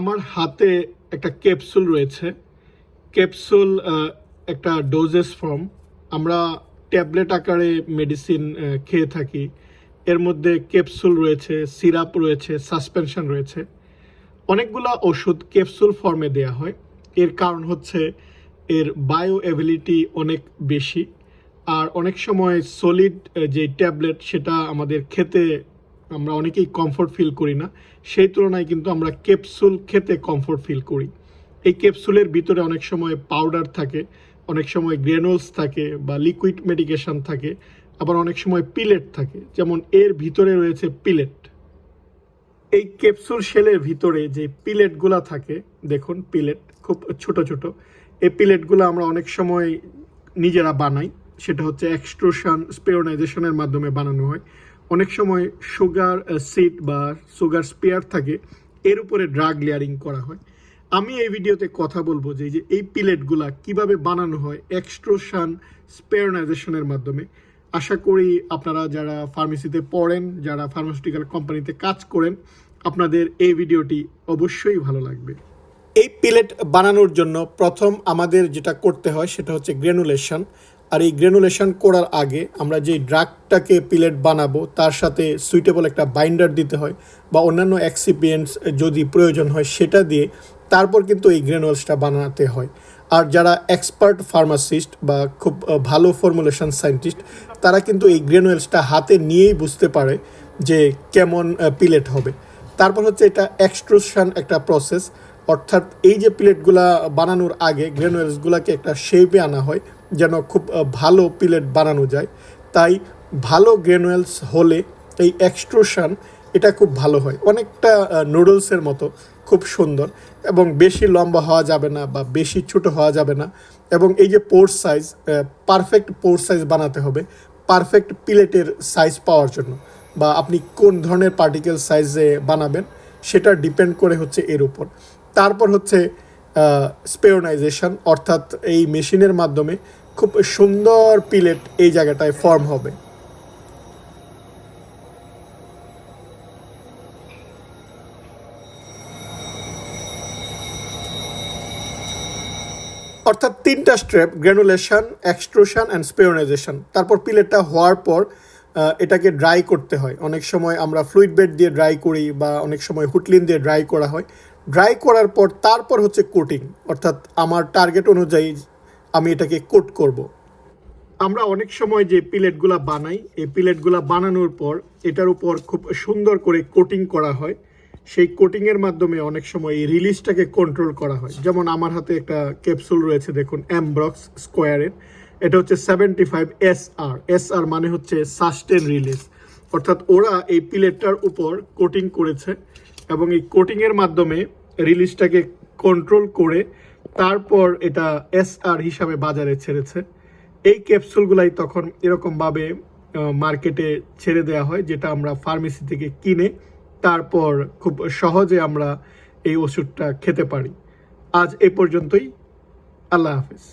আমার হাতে একটা ক্যাপসুল রয়েছে। ক্যাপসুল একটা ডোজেস ফর্ম আমরা ট্যাবলেট আকারে মেডিসিন খেয়ে থাকি। এর মধ্যে ক্যাপসুল রয়েছে সিরাপ রয়েছে সাসপেনশন রয়েছে। অনেকগুলা ওষুধ ক্যাপসুল ফর্মে দেয়া হয়। এর কারণ হচ্ছে এর বায়ো অ্যাবিলিটি অনেক বেশি। আর অনেক সময় সলিড যে ট্যাবলেট, সেটা আমাদের খেতে আমরা অনেকেই কমফোর্ট ফিল করি না। সেই তুলনায় কিন্তু আমরা ক্যাপসুল খেতে কমফোর্ট ফিল করি। এই ক্যাপসুলের ভিতরে অনেক সময় পাউডার থাকে, অনেক সময় গ্রেনোলস থাকে বা লিকুইড মেডিকেশন থাকে, আবার অনেক সময় পিলেট থাকে। যেমন এর ভিতরে রয়েছে পিলেট এই ক্যাপসুল শেলের ভিতরে যে পিলেটগুলা থাকে, দেখুন পিলেট খুব ছোট ছোট। এই পিলেটগুলো আমরা অনেক সময় নিজেরা বানাই। সেটা হচ্ছে এক্সট্রুশন স্পেওনাইজেশনের মাধ্যমে বানানো হয়। অনেক সময় সুগার সিট বা সুগার স্পেয়ার থাকে, এর উপরে ড্রাগ লেয়ারিং করা হয়। আমি এই ভিডিওতে কথা বলব যে এই যে এই পিলেটগুলা কীভাবে বানানো হয় এক্সট্রোশন স্পেয়ারনাইজেশনের মাধ্যমে। আশা করি আপনারা যারা ফার্মেসিতে পড়েন, যারা ফার্মাসিউটিক্যাল কোম্পানিতে কাজ করেন, আপনাদের এই ভিডিওটি অবশ্যই ভালো লাগবে। এই পিলেট বানানোর জন্য প্রথম আমাদের যেটা করতে হয় সেটা হচ্ছে গ্রেনুলেশন আর এই গ্রেনুলেশন করার আগে আমরা যে ড্রাগটাকে পিলেট বানাবো, তার সাথে সুইটেবল একটা বাইন্ডার দিতে হয় বা অন্যান্য এক্সিপিয়েন্টস যদি প্রয়োজন হয় সেটা দিয়ে তারপর কিন্তু এই গ্রেনুয়েলসটা বানাতে হয়। আর যারা এক্সপার্ট ফার্মাসিস্ট বা খুব ভালো ফর্মুলেশন সায়েন্টিস্ট তারা কিন্তু এই গ্রেনুয়েলসটা হাতে নিয়েই বুঝতে পারে যে কেমন পিলেট হবে। তারপর হচ্ছে এটা এক্সট্রুশন একটা প্রসেস অর্থাৎ এই যে প্লেটগুলা বানানোর আগে গ্রেনুয়েলসগুলোকে একটা শেপে আনা হয়, যেন খুব ভালো প্লেট বানানো যায়। তাই ভালো গ্রেনুয়েলস হলে এই এক্সট্রোশান এটা খুব ভালো হয়। অনেকটা নুডলসের মতো, খুব সুন্দর। এবং বেশি লম্বা হওয়া যাবে না বা বেশি ছোট হওয়া যাবে না। এবং এই যে port size perfect port size বানাতে হবে পারফেক্ট প্লেটের সাইজ পাওয়ার জন্য। বা আপনি কোন ধরনের পার্টিকেল সাইজে বানাবেন সেটা ডিপেন্ড করে হচ্ছে এর উপর। তারপর হচ্ছে স্পেওনাইজেশন অর্থাৎ এই মেশিনের মাধ্যমে খুব সুন্দর পিলেট এই জায়গাটায় ফর্ম হবে। অর্থাৎ তিনটা step granulation extrusion and spheronisation তারপর পিলেটটা হওয়ার পর এটাকে ড্রাই করতে হয়। অনেক সময় আমরা ফ্লুইড বেড দিয়ে ড্রাই করি বা অনেক সময় হুটলিন দিয়ে ড্রাই করা হয়। ড্রাই করার পর তারপর হচ্ছে কোটিং অর্থাৎ আমার টার্গেট অনুযায়ী আমি এটাকে কোট করব। আমরা অনেক সময় যে পিলেটগুলা বানাই, এই পিলেটগুলা বানানোর পর এটার উপর খুব সুন্দর করে কোটিং করা হয়। সেই কোটিংয়ের মাধ্যমে অনেক সময় এই রিলিজটাকে কন্ট্রোল করা হয়। যেমন আমার হাতে একটা ক্যাপসুল রয়েছে, দেখুন অ্যামব্রক্স স্কোয়ারের এটা হচ্ছে seventy five S R S R মানে হচ্ছে সাস্টেন রিলিজ অর্থাৎ ওরা এই পিলেটটার উপর কোটিং করেছে এবং এই কোটিংয়ের মাধ্যমে রিলিজটাকে কন্ট্রোল করে তারপর এটা এস আর হিসাবে বাজারে ছেড়েছে। এই ক্যাপসুলগুলাই তখন এরকমভাবে মার্কেটে ছেড়ে দেওয়া হয়, যেটা আমরা ফার্মেসি থেকে কিনে তারপর খুব সহজে আমরা এই ওষুধটা খেতে পারি। আজ এ পর্যন্তই। আল্লাহ হাফিজ।